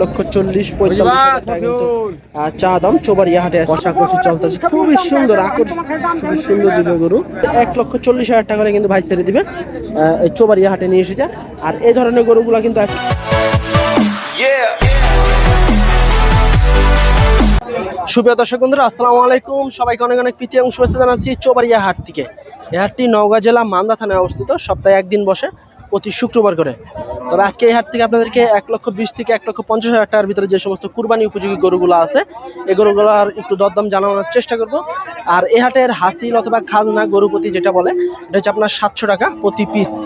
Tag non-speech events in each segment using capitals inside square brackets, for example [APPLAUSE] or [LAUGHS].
লক্ষ চল্লিশ পঁয়তাল্লিশ কিন্তু চা দাম চোবাড়িয়া হাটে কষাকষি চলতেছে। খুবই সুন্দর আকর্ষণ খুবই সুন্দর দুটো গরু। এক লক্ষ চল্লিশ হাজার টাকা করে কিন্তু ভাই ছেড়ে দিবে। চোবাড়িয়া হাটে নিয়ে এসেছে। আর এই ধরনের গরুগুলো কিন্তু আজকে সুপ্রিয় দর্শক বন্ধুরা আসসালামু আলাইকুম। সবাইকে অনেক অনেক প্রীতি এবং শুভেচ্ছা জানাচ্ছি চোবাড়িয়া হাট থেকে। এই হাটটি নওগাঁ জেলা মান্দা থানায় অবস্থিত। সপ্তাহে একদিন বসে প্রতি শুক্রবার করে। তবে আজকে এই হাট থেকে আপনাদেরকে এক লক্ষ বিশ থেকে এক লক্ষ পঞ্চাশ হাজার টাকার ভিতরে যে সমস্ত কুরবানি উপযোগী গরুগুলো আছে এই গরুগুলোর একটু দরদাম জানানোর চেষ্টা করব। আর এই হাটের হাসিল অথবা খাজনা গরু প্রতি যেটা বলে, এটা হচ্ছে আপনার সাতশো টাকা প্রতি পিস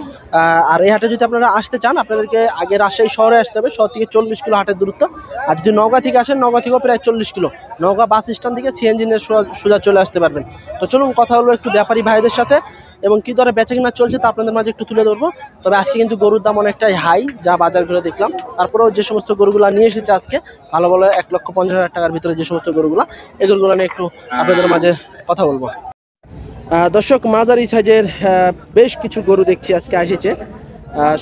আর এই হাটে যদি আপনারা আসতে চান, আপনাদেরকে আগে রাজশাহী শহরে আসতে হবে, শহর থেকে চল্লিশ কিলো হাটের দূরত্ব। আর যদি নওগাঁ থেকে আসেন, নওগাঁ থেকেও প্রায় চল্লিশ কিলো। নওগাঁ বাস স্ট্যান্ড থেকে সিএনজি নিয়ে সোজা- সোজা চলে আসতে পারবেন। তো চলুন কথা হলো একটু ব্যাপারী ভাইদের সাথে। এবং কি দরে বেচা কিনা চলছে তা আপনাদের মাঝে একটু তুলে ধরবো। তবে আজকে কিন্তু গরুর দাম অনেকটাই হাই, যা বাজার করে দেখলাম। তারপরেও যে সমস্ত গরুগুলো নিয়ে এসেছে আজকে, ভালো ভালো এক লক্ষ পঞ্চাশ হাজার টাকার ভিতরে যে সমস্ত গরুগুলো এই গরুগুলো নিয়ে একটু আপনাদের মাঝে কথা বলব। দর্শক, মাঝারি সাইজের বেশ কিছু গরু দেখছি আজকে এসেছে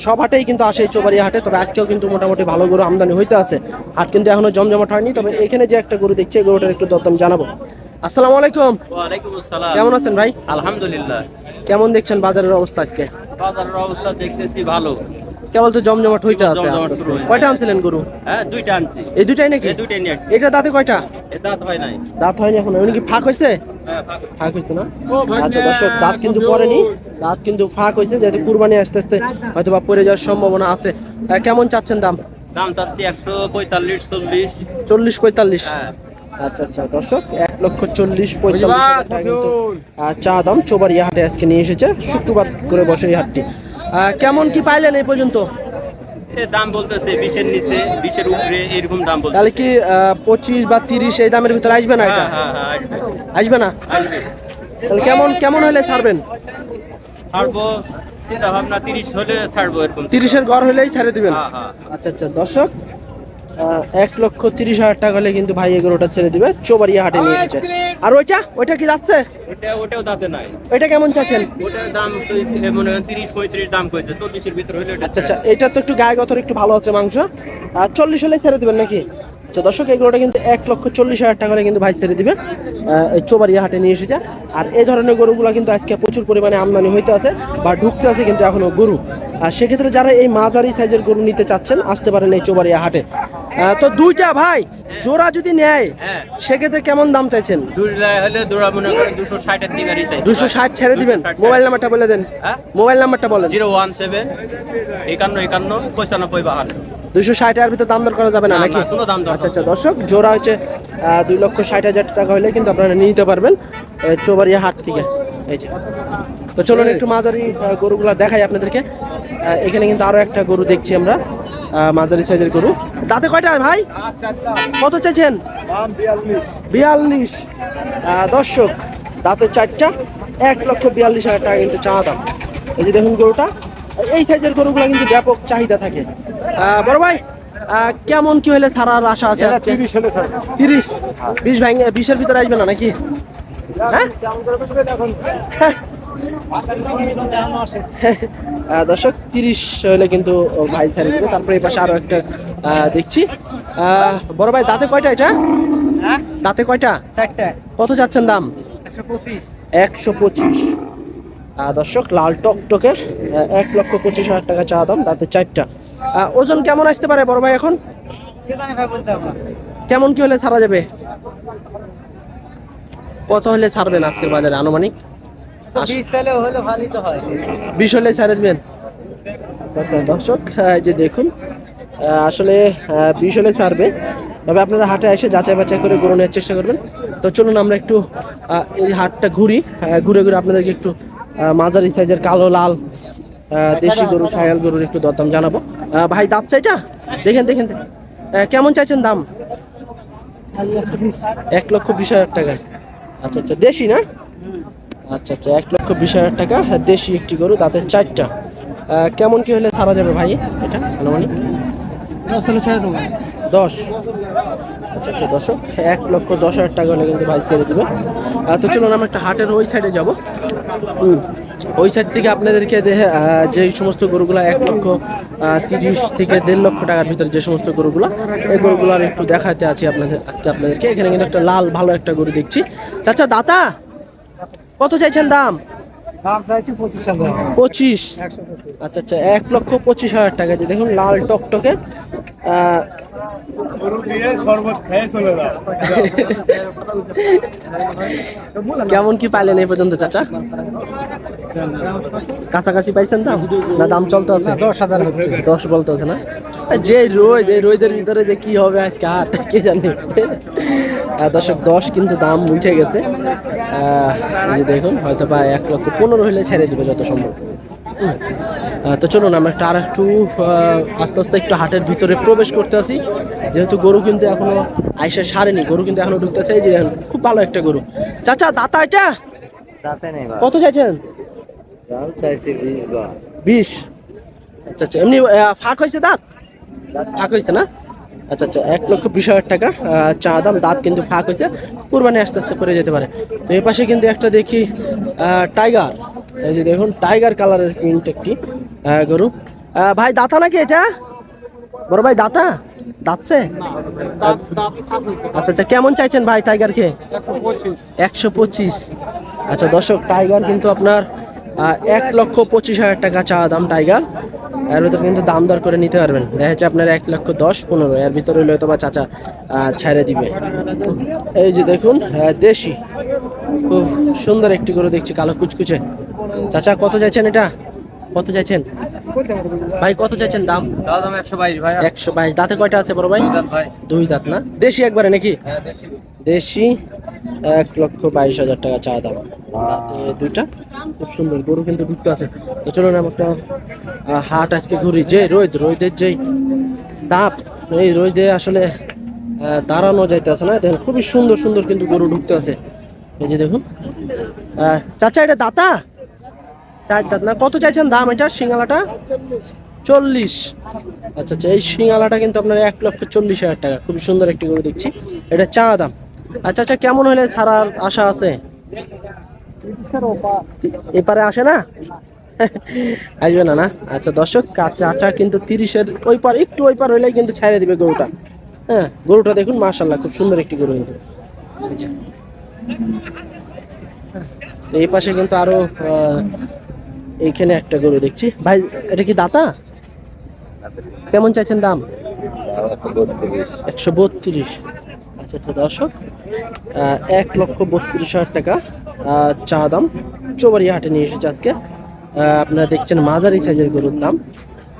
সব হাটেই কিন্তু আসে এই চোবাড়িয়া হাটে, তবে আজকেও কিন্তু মোটামুটি ভালো গরু আমদানি হইতে আছে। হাট কিন্তু এখনও জমজমাট হয়নি, তবে এখানে যে একটা গরু দেখছি, এই গরুটার একটু দরদাম জানাব। আসসালামু আলাইকুম। আসসালাম। কেমন আছেন ভাই? আলহামদুলিল্লাহ। কেমন দেখছেন বাজারের অবস্থা আজকে? বাজারের অবস্থা দেখতেছি ভালো। কেবল তো জমজমাট হইতে আছে আস্তে আস্তে। কয়টা আনছিলেন গরু? হ্যাঁ দুইটা আনছি। এই দুটাই নাকি? এই দুইটাই নিয়ে এটা দাঁতে কয়টা? এ দাঁত হয় নাই। দাঁত হয়নি এখন। এমনি কি ফাঁক হয়েছে হ্যাঁ, ফাঁক। ফাঁক হয়েছে না? আচ্ছা দর্শক দাঁত কিন্তু পড়েনি। দাঁত কিন্তু ফাঁক হয়েছে যেহেতু কুরবানি আস্তে আস্তে হয়তো বা পড়ে যাওয়ার সম্ভাবনা আছে। কেমন চাচ্ছেন দাম? দাম চাচ্ছি একশো পঁয়তাল্লিশ চল্লিশ। চল্লিশ পঁয়তাল্লিশ। হ্যাঁ। আচ্ছা আচ্ছা দর্শক এক লক্ষ চল্লিশ পঁয়তাল্লিশ হাজার কিন্তু চা দাম চোবাড়িয়া হাটে আজকে নিয়ে এসেছে। শুক্রবার করে বসে এই হাটটি। কেমন কি পাইলেন এই পর্যন্ত? দাম বলতেছে বিশের নিচে বিশের উপরে এরকম দাম বলতে তাহলে কি পঁচিশ বা তিরিশ এই দামের ভিতরে আসবে না এটা? হ্যাঁ হ্যাঁ হ্যাঁ আসবে। আসবে না? তাহলে কেমন কেমন হলে ছাড়বেন? ছাড়বো চিন্তা ভাবনা তিরিশ হলে ছাড়বো এরকম। তিরিশের ঘর হলেই ছেড়ে দিবেন। আচ্ছা আচ্ছা দর্শক এক লক্ষ তিরিশ হাজার টাকা হলে কিন্তু ভাই এগুলোটা ছেড়ে দিবে। চোবাড়িয়া হাটে নিয়ে এসেছে। আর ওইটা? ওইটা কি যাচ্ছে? ওটা ওটাও দাঁতে নাই। এটা কেমন চাচ্ছেন? ওটার দাম মনে হয় তিরিশ পঁয়ত্রিশ দাম করেছে চল্লিশের ভিতরে হলে আচ্ছা আচ্ছা। এটা তো একটু গায়ে গতর একটু ভালো আছে মাংস। আর চল্লিশ হলে ছেড়ে দিবেন নাকি? আচ্ছা দর্শক এগুলোটা কিন্তু এক লক্ষ চল্লিশ হাজার টাকা করে কিন্তু ভাই ছেড়ে দিবে। আহ, এই চোবাড়িয়া হাটে নিয়ে এসেছে। আর এই ধরনের গরুগুলো কিন্তু আজকে প্রচুর পরিমাণে আমদানি হইতে আছে বা ঢুকতে আছে কিন্তু এখনও গরু। আর সেক্ষেত্রে যারা এই মাঝারি সাইজের গরু নিতে চাচ্ছেন আসতে পারেন এই চোবাড়িয়া হাটে। তো দুইটা ভাই জোড়া যদি নেয় হ্যাঁ। সেক্ষেত্রে কেমন দাম চাইছেন? দুশো ষাট ছেড়ে দিবেন? মোবাইল নাম্বারটা বলে দেন। হ্যাঁ? মোবাইল নাম্বারটা বলেন। জিরো ওয়ান সেভেন একান্ন একান্ন পঁচানব্বই বাহান্ন। দুশো ষাট এর ভিতরে দাম দর করা যাবে না নাকি? কোনো দাম আচ্ছা আচ্ছা দর্শক জোড়া হচ্ছে দুই লক্ষ ষাট হাজার টাকা হলে কিন্তু আপনারা নিয়ে নিতে পারবেন চৌবাড়িয়া হাট থেকে। এই যে। তো চলুন একটু মাঝারি গরুগুলা দেখাই আপনাদেরকে। এখানে কিন্তু আরও একটা গরু দেখছি আমরা। মাঝারি সাইজের গরু। দাঁতে কয়টা ভাই? কত চাইছেন? বিয়াল্লিশ। দর্শক দাঁতে চারটা এক লক্ষ বিয়াল্লিশ হাজার টাকা কিন্তু চা দাম। এই যে দেখুন গরুটা এই সাইজের গরুগুলো কিন্তু ব্যাপক চাহিদা থাকে। বড় ভাই কেমন কি হলে সারার আশা আছে তিরিশ বিশ ভাঙে বিশের ভিতরে আসবে না নাকি? হ্যাঁ? হ্যাঁ। দর্শক তিরিশ হলে কিন্তু ভাই ছাড়ি দেবে। তারপরে এই পাশে আরও একটা দেখছি। বড় ভাই দাঁতে কয়টা এটা? দাঁতে কয়টা? কত যাচ্ছেন দাম? একশো পঁচিশ। দর্শক লাল টকটকে এক লক্ষ পঁচিশ হাজার টাকা চা দাম তাতে চারটা। ওজন কেমন আসতে পারে বড় ভাই এখন। কেমন কি হলে ছাড়া যাবে? কত হলে ছাড়বেন আজকের বাজারে আনুমানিক? বিশ হলে হয়। ছাড়ে দেবেন? আচ্ছা দর্শক যে দেখুন আসলে বিশ হলে ছাড়বে। তবে আপনারা হাটে এসে যাচাই বাছাই করে গরু নেওয়ার চেষ্টা করবেন। তো চলুন আমরা একটু এই হাটটা ঘুরি ঘুরে ঘুরে আপনাদেরকে একটু মাঝারি সাইজের কালো লাল দেশি গরু ছায়াল গরুর একটু দরদাম জানাব। ভাই দাঁত এটা দেখেন দেখেন কেমন চাইছেন দাম? এক লক্ষ বিশ। হাজার টাকা আচ্ছা আচ্ছা দেশি না? আচ্ছা আচ্ছা এক লক্ষ বিশ হাজার টাকা হ্যাঁ, দেশি একটি গরু তাতে চারটা। কেমন কি হলে ছাড়া যাবে ভাই এটা আনুমানিক? আসলে ছেড়ে দেবো। দশ। আচ্ছা আচ্ছা দশক এক লক্ষ দশ হাজার টাকা হলে কিন্তু ভাই ছেড়ে দেবে। তো চলুন আমরা একটা হাটের ওই সাইডে যাব। হুম ওই সাইড থেকে আপনাদেরকে যে সমস্ত গরুগুলো এক লক্ষ তিরিশ থেকে দেড় লক্ষ টাকার ভিতরে যে সমস্ত গরুগুলো এই গরুগুলোর একটু দেখাতে আছি আপনাদের আজকে আপনাদেরকে। এখানে কিন্তু একটা লাল ভালো একটা গরু দেখছি। চাচা দাতা কত চাইছেন দাম? দাম চাইছি পঁচিশ হাজার। পঁচিশ? আচ্ছা আচ্ছা এক লক্ষ পঁচিশ হাজার টাকা দেখুন লাল টকটকে কেমন কি পাইলেন এই পর্যন্ত চাচা? কাছাকাছি পাইছেন দাম? না দাম চলতে আছে? দশ হাজার দশ বলতে আছে না? যে রোদ এই রোদের ভিতরে যে কি হবে আজকে হাট কে জানে? আহ, দর্শক দশ কিন্তু দাম উঠে গেছে। দেখুন হয়তো বা এক লক্ষ পনেরো হলে ছেড়ে দিবে যত সম্ভব। তো চলুন আমরা একটা আর একটু আস্তে আস্তে একটু হাটের ভিতরে প্রবেশ করতে আসি। যেহেতু গরু কিন্তু এখনও আইসে সারেনি গরু কিন্তু এখনও ঢুকতেছে। এই যে খুব ভালো একটা গরু। চাচা দাতা এটা? কত চাইছেন? বিশ আচ্ছা আচ্ছা এমনি ফাঁক হয়েছে দাঁত ফাঁক হয়েছে না? আচ্ছা আচ্ছা এক লক্ষ বিশ হাজার টাকা চা দাম, দাঁত কিন্তু ফাঁক হয়েছে, কুরবানি আস্তে আস্তে করে যেতে পারে। তো এই পাশে কিন্তু একটা দেখি টাইগার। এই যে দেখুন, টাইগার কালারের প্রিন্ট একটি গরু। ভাই, দাতা নাকি এটা? বড় ভাই, দাতা? দাঁতছে? আচ্ছা আচ্ছা কেমন চাইছেন ভাই টাইগারকে? একশো পঁচিশ। আচ্ছা দর্শক, টাইগার কিন্তু আপনার এক লক্ষ পঁচিশ হাজার টাকা চা দাম টাইগার। এর ভিতরে কিন্তু দাম দর করে নিতে পারবেন। দেখা যাচ্ছে আপনার এক লক্ষ দশ পনেরো এর ভিতরে হলে হয়তো বা চাচা ছেড়ে দিবে। এই যে দেখুন দেশি। খুব সুন্দর একটি করে দেখছি কালো কুচকুচে। চাচা কত চাইছেন এটা? কত চাইছেন? ভাই কত চাইছেন দাম? দাম একশো বাইশ ভাই একশো বাইশ। দাঁতে কয়টা আছে বড় ভাই? ভাই। দুই দাঁত না? দেশি একবারে নাকি? হ্যাঁ দেশি। দেশি। এক লক্ষ বাইশ হাজার টাকা চা দাম। দুইটা। খুব সুন্দর গরু কিন্তু ঢুকতে আছে। তো চলুন একটা হাট আজকে ঘুরি। যে রোদ, রোদের যেই তাপ, এই রোদে আসলে দাঁড়ানো যাইতে আছে না। দেখুন, খুবই সুন্দর সুন্দর কিন্তু গরু ঢুকতে আছে। এই যে দেখুন। চাচা, এটা দাতা? চার দাঁত না? কত চাইছেন দাম এটা, সিঙ্গালাটা? চল্লিশ। আচ্ছা আচ্ছা এই সিঙ্গালাটা কিন্তু আপনার এক লক্ষ চল্লিশ হাজার টাকা। খুবই সুন্দর একটি গরু দেখছি। এটা চা দাম। আচ্ছা আচ্ছা কেমন হলে ছাড়ার আশা আছে? এপারে আসে না? আসবে না না? আচ্ছা দর্শক চাচা কিন্তু তিরিশের ওই পার একটু ওই পার হইলেই কিন্তু ছেড়ে দিবে গরুটা। হ্যাঁ গরুটা দেখুন মাশাল্লাহ খুব সুন্দর একটি গরু কিন্তু। এই পাশে কিন্তু আরও এইখানে একটা গরু দেখছি। ভাই এটা কি দাতা? কেমন চাইছেন দাম? একশো বত্রিশ। আচ্ছা আচ্ছা দর্শক এক লক্ষ বত্রিশ হাজার টাকা চা দাম। চৌবাড়ি হাটে নিয়ে এসেছে আজকে। আপনারা দেখছেন মাঝারি সাইজের গরুর দাম।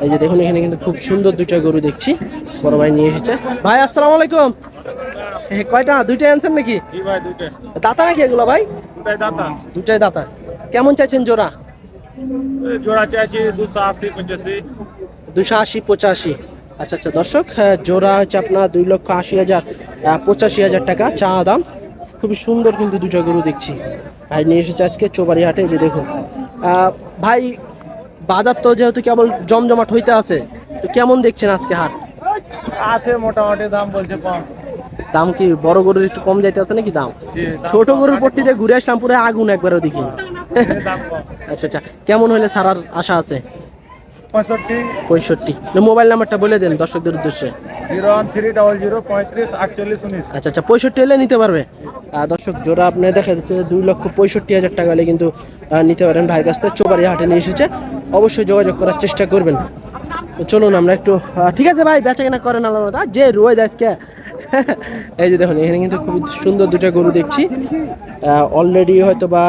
এই যে দেখুন এখানে কিন্তু খুব সুন্দর দুইটা গরু দেখছি। বড় ভাই নিয়ে এসেছে। ভাই আসসালামু আলাইকুম। কয়টা? দুইটা আনছেন নাকি? দাতা নাকি এগুলো ভাই? দাতা। দুটাই দাতা। কেমন চাইছেন জোড়া? জোড়া চাইছি দুশো আশি পঁচাশি। দুশো আশি পঁচাশি। আচ্ছা আচ্ছা দর্শক জোড়া হচ্ছে আপনার দুই লক্ষ আশি হাজার পঁচাশি হাজার টাকা চা দাম। খুবই সুন্দর কিন্তু দুটো গরু দেখছি। ভাই নিয়ে এসেছে আজকে চোবাড়ি হাটে যে দেখুন। ভাই বাজার তো যেহেতু কেবল জমজমাট হইতে আছে তো কেমন দেখছেন আজকে হাট আছে মোটামুটি দাম বলছে কম। দাম কি বড় গরুর একটু কম যাইতে আছে নাকি দাম? ছোট গরুর পট্টিতে ঘুরে আসলাম পুরো আগুন একবার ওদিকে আচ্ছা আচ্ছা কেমন হলে সারার আশা আছে? পঁয়ষট্টি। পঁয়ষট্টি। মোবাইল নাম্বারটা বলে দেন দর্শকদের উদ্দেশ্যে। Zero one three double zero পঁয়ত্রিশ আটচল্লিশ উনিশ। আচ্ছা আচ্ছা পঁয়ষট্টি হলে নিতে পারবে। দর্শক জোড়া আপনি দেখা যাচ্ছে দুই লক্ষ পঁয়ষট্টি হাজার টাকা হলে কিন্তু নিতে পারেন। ভাইয়ের কাছ থেকে চোবাড়ি হাটে নিয়ে এসেছে। অবশ্যই যোগাযোগ করার চেষ্টা করবেন। চলুন আমরা একটু ঠিক আছে ভাই বেচা কেনা করেন। আর যে রোদ আজকে। [LAUGHS] এই যে দেখুন এখানে কিন্তু খুবই সুন্দর দুটো গরু দেখছি। অলরেডি হয়তো বা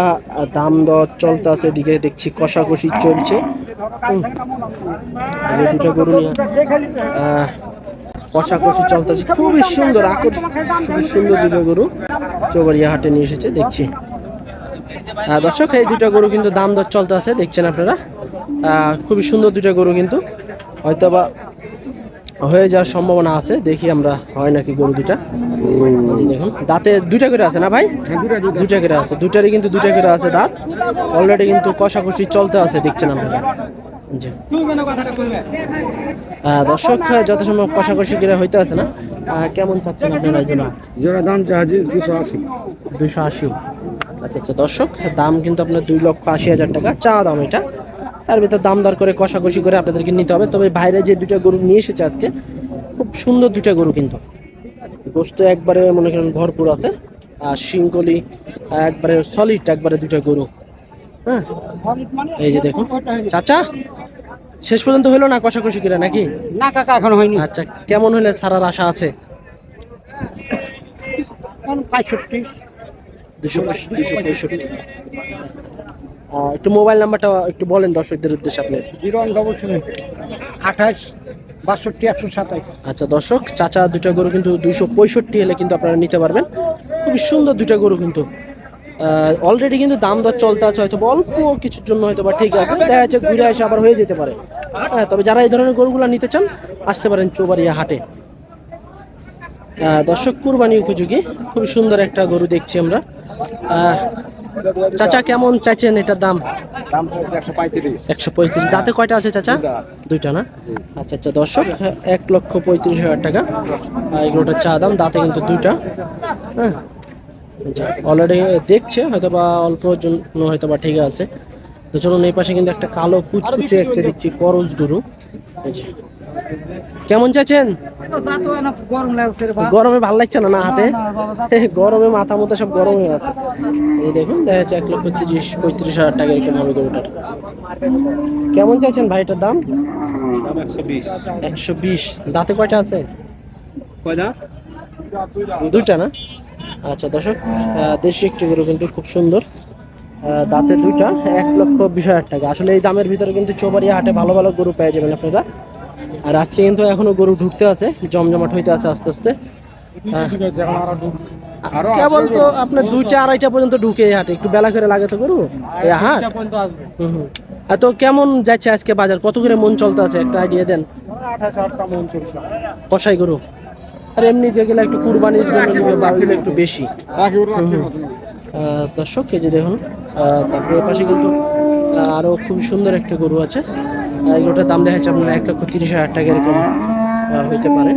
দাম দর চলতে আছে এদিকে দেখছি কষাকষি চলছে। দুটো গরু নিয়ে কষাকষি চলতেছে। খুবই সুন্দর আকর্ষণ খুবই সুন্দর দুটো গরু চৌবাড়িয়া হাটে নিয়ে এসেছে, দেখছি। হ্যাঁ দর্শক, এই দুটো গরু কিন্তু দাম দর চলতে আছে দেখছেন আপনারা? খুবই সুন্দর দুটা গরু কিন্তু। হয়তো বা হয়ে যাওয়ার সম্ভাবনা আছে দেখি আমরা হয় নাকি গরু দুটা। দেখুন দাঁতে দুইটা করে আছে না ভাই? দুইটা করে আছে দুটারই কিন্তু দুইটা করে আছে দাঁত। অলরেডি কিন্তু কষাকষি চলতে আছে দেখছেন আপনারা। দর্শক যত সময় কষাকষি করে হইতে আছে না? কেমন চাচ্ছেন আপনারা এই জন্য? জোড়া দাম চাইছি দুশো আশি। দুশো আশি। আচ্ছা আচ্ছা দর্শক দাম কিন্তু আপনার দুই লক্ষ আশি হাজার টাকা চা দাম এটা। আর ভিতর দাম দর করে কষাকষি করে আপনাদেরকে নিতে হবে। তবে বাইরে যে দুইটা গরু নিয়ে এসেছে আজকে খুব সুন্দর দুটা গরু কিন্তু। গোস্ত একবারে মনে করেন ভরপুর আছে আর শিংকলি একবারে সলিড একবারে দুইটা গরু। হ্যাঁ? এই যে দেখুন। চাচা শেষ পর্যন্ত হলো না কষাকষি করে নাকি? না কাকা এখন হয়নি। আচ্ছা কেমন হলে ছাড়ার আশা আছে? দুশো দুশো পঁয়ষট্টি। একটু মোবাইল নাম্বারটা একটু বলেন দর্শকদের উদ্দেশ্যে আপনি। জিরো ওয়ান ডবল সেভেন আঠাশ বাষট্টি একশো সাতাশ আচ্ছা দর্শক চাচা দুটা গরু কিন্তু দুইশো পঁয়ষট্টি হলে কিন্তু আপনারা নিতে পারবেন। খুবই সুন্দর দুটা গরু কিন্তু। অলরেডি কিন্তু দাম দর চলতে আছে হয়তো অল্প কিছুর জন্য হয়তো বা ঠিক আছে দেখা যাচ্ছে ঘুরে এসে আবার হয়ে যেতে পারে। হ্যাঁ তবে যারা এই ধরনের গরুগুলো নিতে চান আসতে পারেন চৌবাড়িয়া হাটে। দর্শক কুরবানি উপযোগী। খুবই সুন্দর একটা গরু দেখছি আমরা। চাচা কেমন চাইছেন এটার দাম? দাম একশো পঁয়ত্রিশ। একশো পঁয়ত্রিশ। দাঁতে কয়টা আছে চাচা? দুইটা না? আচ্ছা আচ্ছা দর্শক এক লক্ষ পঁয়ত্রিশ হাজার টাকা। এগুলোটা চা দাম দাঁতে কিন্তু দুইটা। হ্যাঁ? অলরেডি দেখছে হয়তো বা অল্প জন্য হয়তো বা ঠিক আছে। তো চলুন এই পাশে কিন্তু একটা কালো কুচকুচে একটা দেখছি করজ গরু। যে। কেমন চাচ্ছেন? গরম ভালো লাগছে না না হাটে [LAUGHS] গরমে মাথা মতো সব গরম হয়ে আছে। এই দেখুন দেখা যাচ্ছে এক লক্ষ তিরিশ পঁয়ত্রিশ হাজার টাকা এরকম হবে গরুটার। কেমন চাইছেন ভাই এটার দাম? একশো বিশ। দাঁতে কয়টা আছে? দুইটা না? আচ্ছা দর্শক দেশি একটি গরু কিন্তু খুব সুন্দর। দাঁতে দুইটা এক লক্ষ বিশ হাজার টাকা। আসলে এই দামের ভিতরে কিন্তু চৌবাড়িয়া হাটে ভালো ভালো গরু পেয়ে যাবেন আপনারা। আর আজকে কিন্তু এখনও গরু ঢুকতে আছে জমজমাট হইতে আছে আস্তে আস্তে। কেবল তো আপনার দুইটা আড়াইটা পর্যন্ত ঢুকে এই হাটে একটু বেলা করে লাগে তো গরু? এই হাট? আর তো কেমন যাচ্ছে আজকে বাজার? কত করে মন চলতে আছে? একটা আইডিয়া দেন। কষাই গরু। আর এমনি যেগুলো একটু কুরবানির জন্য নিবে বা একটু বেশি। দর্শক এই যে দেখুন তারপরে পাশে কিন্তু আরও খুব সুন্দর একটা গরু আছে। এগুলোটার দাম দেখা যাচ্ছে আপনার এক লক্ষ তিরিশ হাজার টাকা এরকম হইতে পারে।